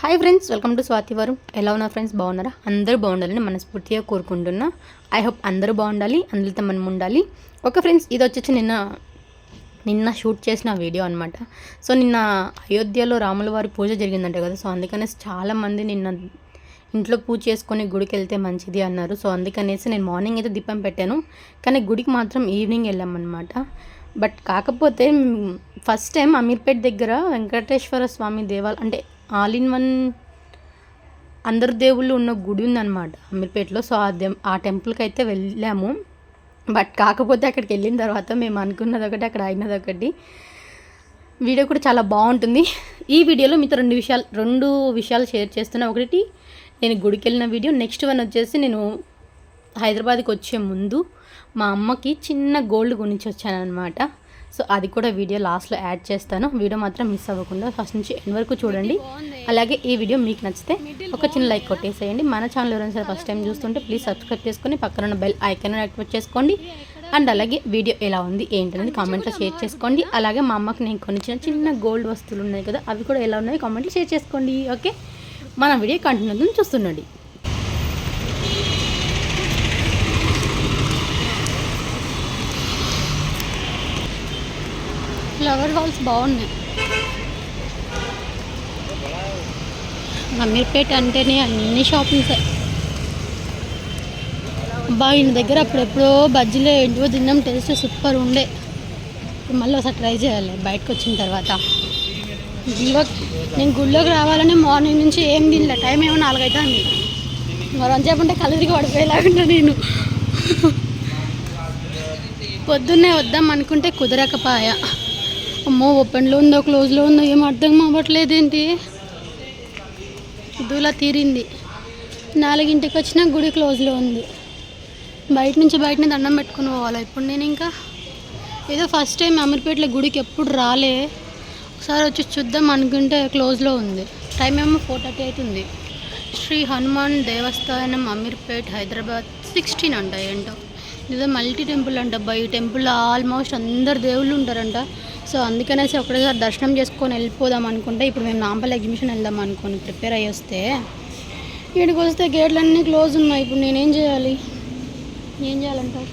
Hi friends welcome to Swathi వారు ఎలా ఉన్నారు ఫ్రెండ్స్ బాగున్నారా? అందరూ బాగుండాలని మనస్ఫూర్తిగా కోరుకుంటున్నా. ఐ హోప్ అందరూ బాగుండాలి అందరితో మనం ఉండాలి. ఓకే ఫ్రెండ్స్ ఇది వచ్చేసి నిన్న నిన్న షూట్ చేసిన వీడియో అనమాట సో నిన్న అయోధ్యలో రాముల వారి పూజ జరిగిందంట కదా సో అందుకనేసి చాలామంది నిన్న ఇంట్లో పూజ చేసుకొని గుడికి వెళ్తే మంచిది అన్నారు. సో అందుకనేసి నేను మార్నింగ్ అయితే దీపం పెట్టాను. కానీ గుడికి మాత్రం ఈవినింగ్ వెళ్ళామన్నమాట. బట్ కాకపోతే ఫస్ట్ టైం అమీర్పేట్ దగ్గర వెంకటేశ్వర స్వామి దేవాలయం అంటే ఆల్ ఇన్ వన్ అందరు దేవుళ్ళు ఉన్న గుడి ఉందన్నమాట. అమీర్పేటలో. సో ఆ దెం ఆ టెంపుల్కి అయితే వెళ్ళాము. బట్ కాకపోతే అక్కడికి వెళ్ళిన తర్వాత మేము అనుకున్నది ఒకటి అక్కడ అయినది ఒకటి. వీడియో కూడా చాలా బాగుంటుంది. ఈ వీడియోలో మీతో రెండు విషయాలు రెండు విషయాలు షేర్ చేస్తున్నా. ఒకటి నేను గుడికి వెళ్ళిన వీడియో. నెక్స్ట్ వన్ వచ్చేసి నేను హైదరాబాద్కి వచ్చే ముందు మా అమ్మకి చిన్న గోల్డ్ కొనిచ్చి వచ్చానమాట సో అది కూడా వీడియో లాస్ట్లో యాడ్ చేస్తాను. వీడియో మాత్రం మిస్ అవ్వకుండా ఫస్ట్ నుంచి ఎండ్ వరకు చూడండి. అలాగే ఈ వీడియో మీకు నచ్చితే ఒక చిన్న లైక్ కొట్టేసేయండి. మన ఛానల్ ఎవరైనా సరే ఫస్ట్ టైం చూస్తుంటే ప్లీజ్ సబ్స్క్రైబ్ చేసుకొని పక్కన ఉన్న బెల్ ఐకాన్ యాక్టివేట్ చేసుకోండి. అండ్ అలాగే వీడియో ఎలా ఉంది ఏంటనేది కామెంట్లో షేర్ చేసుకోండి. అలాగే మా అమ్మకి నేను కొనిచ్చిన చిన్న గోల్డ్ వస్తువులు ఉన్నాయి కదా అవి కూడా ఎలా ఉన్నాయో కామెంట్లో షేర్ చేసుకోండి. ఓకే? మన వీడియో కంటిన్యూ చూస్తుండండి. ఫ్లవర్ వాల్స్ బాగున్నాయి. అమీర్పేట అంటేనే అన్ని షాపింగ్స్. అబ్బా ఈయన దగ్గర అప్పుడెప్పుడో బజ్జీలో ఏంటివో తిన్నాం టేస్ట్ సూపర్ ఉండే. మళ్ళీ ఒకసారి ట్రై చేయాలి బయటకు వచ్చిన తర్వాత. గుళ్ళో నేను గుళ్ళోకి రావాలని మార్నింగ్ నుంచి ఏం తినలే టైం ఏమో నాలుగైతుంది. మరి అని చెప్పంటే కలరికి తిరిగి పడిపోయేలాగుంటా నేను. పొద్దున్నే వద్దాం అనుకుంటే కుదరకపాయ అమ్మో ఓపెన్లో ఉందో క్లోజ్లో ఉందో ఏం అర్థం అవ్వట్లేదు ఏంటి తీరింది. నాలుగింటికి వచ్చిన గుడి క్లోజ్లో ఉంది. బయట నుంచి బయటనే దండం పెట్టుకుని పోవాలి ఇప్పుడు నేను ఇంకా? ఏదో ఫస్ట్ టైం అమీర్పేటలో గుడికి ఎప్పుడు రాలే. ఒకసారి వచ్చి చూద్దాం అనుకుంటే క్లోజ్లో ఉంది. టైం ఏమో ఫోర్ థర్టీ అవుతుంది. శ్రీ హనుమాన్ దేవస్థానం అమీర్పేట్ హైదరాబాద్ సిక్స్టీన్ అంట ఏంటో? ఇదో మల్టీ టెంపుల్ అంట బై టెంపుల్లో టెంపుల్ ఆల్మోస్ట్ అందరు దేవుళ్ళు ఉంటారంట. సో అందుకనేసి ఒకటేసారి దర్శనం చేసుకొని వెళ్ళిపోదాం అనుకుంటే ఇప్పుడు మేము నాంపల్లి ఎగ్జిబిషన్ వెళ్దాం అనుకుని ప్రిపేర్ అయ్యి వస్తే ఇక్కడికి వస్తే గేట్లన్నీ క్లోజ్ ఉన్నాయి. ఇప్పుడు నేనేం చేయాలి? ఏం చేయాలంటావు?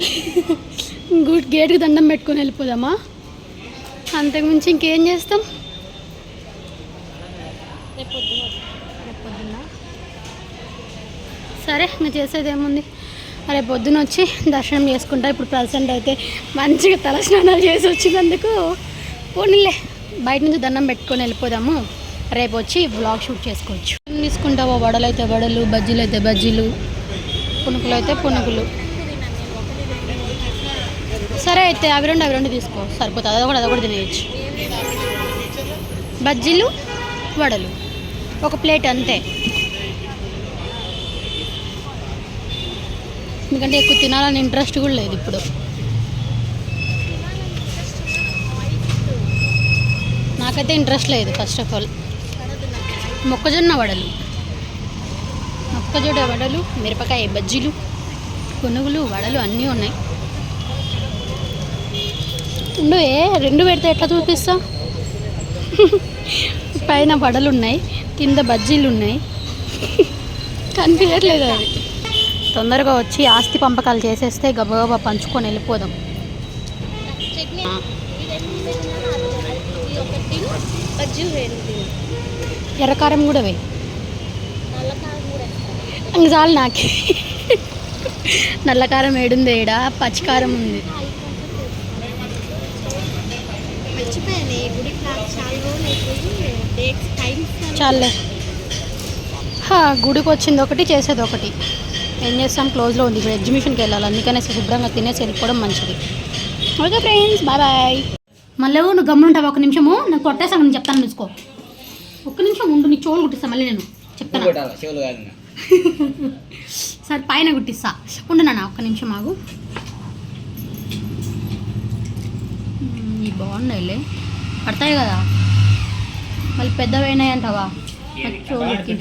గుడ్ గేట్కి దండం పెట్టుకొని వెళ్ళిపోదామా? అంతకుమించి ఇంకేం చేస్తాం? సరే ఇంకా చేసేది ఏముంది? రేపు పొద్దున వచ్చి దర్శనం చేసుకుంటా. ఇప్పుడు ప్రజెంట్ అయితే మంచిగా తలస్నానాలు చేసి వచ్చినందుకు పోనీలే బయట నుంచి దండం పెట్టుకొని వెళ్ళిపోదాము. రేపు వచ్చి బ్లాగ్ షూట్ చేసుకోవచ్చు. ఏం తీసుకుంటావో? వడలు అయితే వడలు బజ్జీలు అయితే బజ్జీలు పునుకులు అయితే పునుకులు. సరే అయితే అవి రెండు అవి రెండు తీసుకో. సరిపోతుంది. అది కూడా అది కూడా తినేయచ్చు. బజ్జీలు వడలు. ఒక ప్లేట్ అంతే. ఎందుకంటే ఎక్కువ తినాలని ఇంట్రెస్ట్ కూడా లేదు ఇప్పుడు. నాకైతే ఇంట్రెస్ట్ లేదు ఫస్ట్ ఆఫ్ ఆల్. మొక్కజొన్న వడలు. మొక్కజొన్న వడలు మిరపకాయ బజ్జీలు కొనుగులు వడలు అన్నీ ఉన్నాయి. ఉండు ఏ రెండు పెడితే ఎట్లా చూపిస్తా? పైన వడలు ఉన్నాయి కింద బజ్జీలు ఉన్నాయి. కనిపించట్లేదు అవి. తొందరగా వచ్చి ఆస్తి పంపకాలు చేసేస్తే గబగబా పంచుకొని వెళ్ళిపోదాం. ఎర్రకారం కూడా వేయి. ఇంక చాలు నాకే. నల్లకారం ఏడుంది ఏడా పచ్చికారం ఉంది. చాలే హా, గుడికి వచ్చింది ఒకటి చేసేది ఒకటి. ఏం చేస్తాం? క్లోజ్లో ఉంది. ఇప్పుడు ఎగ్జిబిషన్కి వెళ్ళాలి. అందుకనే శుభ్రంగా తినేసి వెళ్ళిపోవడం మంచిది. Okay friends bye bye. మళ్ళీ నువ్వు గమ్మునుంటావు? ఒక నిమిషము. నాకు కొట్టేసాను నేను చెప్తాను చూసుకో. ఒక్క నిమిషం ఉండు. నీకు చోలు కుట్టిస్తా మళ్ళీ నేను చెప్తాను? సరే పైన కుట్టిస్తా. ఉండు నాన్న ఒక్క నిమిషం ఆగు. ఇవి బాగున్నాయిలే. పడతాయి కదా. మళ్ళీ పెద్దవైనాయి అంటావా నాకు చెవులకి.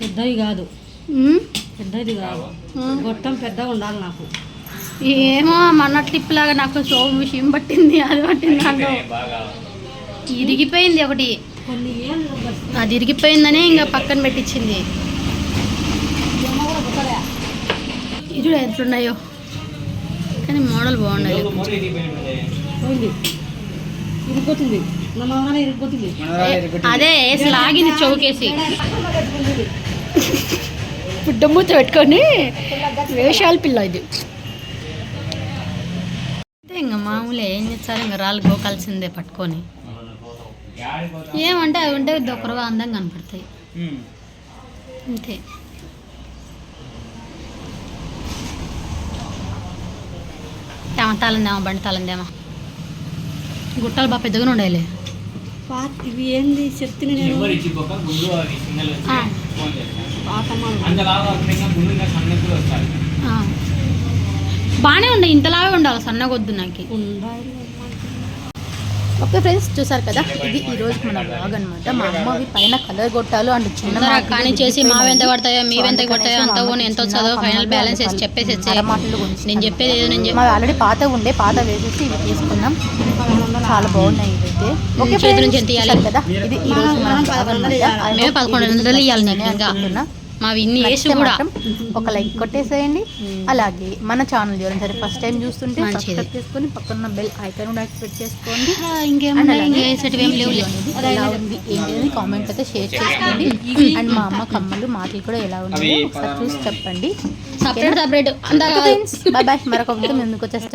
పెద్దవి కాదు? పెద్దది కాదు. గొట్టం పెద్దగా ఉండాలి నాకు. ఏమో మన ట్లిప్ లాగా నాకు సో విషయం పట్టింది అది పట్టింది నాకు. ఇరిగిపోయింది ఒకటి. అది ఇరిగిపోయిందనే ఇంకా పక్కన పెట్టించింది. చూడు ఎట్లున్నాయో కానీ మోడల్ బాగున్నాయి ఇరిగిపోతుంది. అదే లాగింది చౌకేసి. పుట్టమూత పెట్టుకొని వేషాల పిల్ల ఇది. అంతే ఇంకా మామూలే ఏం చేస్తారు? ఇంకా రాళ్ళు గోకాల్సిందే పట్టుకొని. ఏమంటే అవి ఉంటే దొక్కరుగా అందంగా కనపడతాయి. అంతే. తేమ తాళందేమా బండి తాళందేమా? గుట్టలు బాగా పెద్దగానే ఉండేలే. ఇవి ఏంది? చెప్తే బాగానే ఉండే ఇంతలాగే ఉండాలి సన్నగొద్దు నాకు. ఉండాలి. ఓకే ఫ్రెండ్స్ చూసారు కదా? ఇది ఈ రోజు మన బ్లాగ్ అనమాట మా అమ్మవి పైన కలర్ కొట్టాలు అండ్ చిన్న కానీ చేసి మావి ఎంత పడతాయో మీవి ఎంత పడతాయో అంత ఎంత వచ్చాదో ఫైనల్ బ్యాలెన్స్ వేసి చెప్పేసి. నేను చెప్పేది ఏదో నేను ఆల్రెడీ పాత ఉండే పాత వేసేసి ఇవి తీసుకున్నాం. చాలా బాగున్నాయి ఇవైతే. ఓకే చేతి నుంచి friends, ఎంత ఇయ్యాలి? చూసారు కదా ఇది ఈ రోజు మన vlog అన్నమాట. I మేమే hope పదకొండు ఈ వందలు ఇయ్యాలి వీడియో నీకు ఇంకా. అనుకుంటున్నా. మావి ఇన్ని వేసి నచ్చితే కూడా ఒక లైక్ కొట్టేసేయండి. అలాగే మన ఛానల్ ఎవరైనా సరే ఫస్ట్ టైం చూస్తుంటే. సబ్స్క్రైబ్ చేసుకొని పక్కన బెల్ ఐకాన్ కూడా యాక్టివేట్ చేసుకోండి. ఆ, ఇంకేమున్నాయి? ఇంకా వేసేటివి ఏం లేవు. వీడియో అనేది ఎలా ఉంది ఏంటి అని కామెంట్ అయితే షేర్ చేసుకోండి. అండ్ మా అమ్మ కమ్మలు మాటలు కూడా ఎలా ఉన్నాయో ఒకసారి చూసి చెప్పండి. సపరేట్ సపరేట్ బాయ్ బాయ్ మరొక ముందుకు వచ్చేస్తే.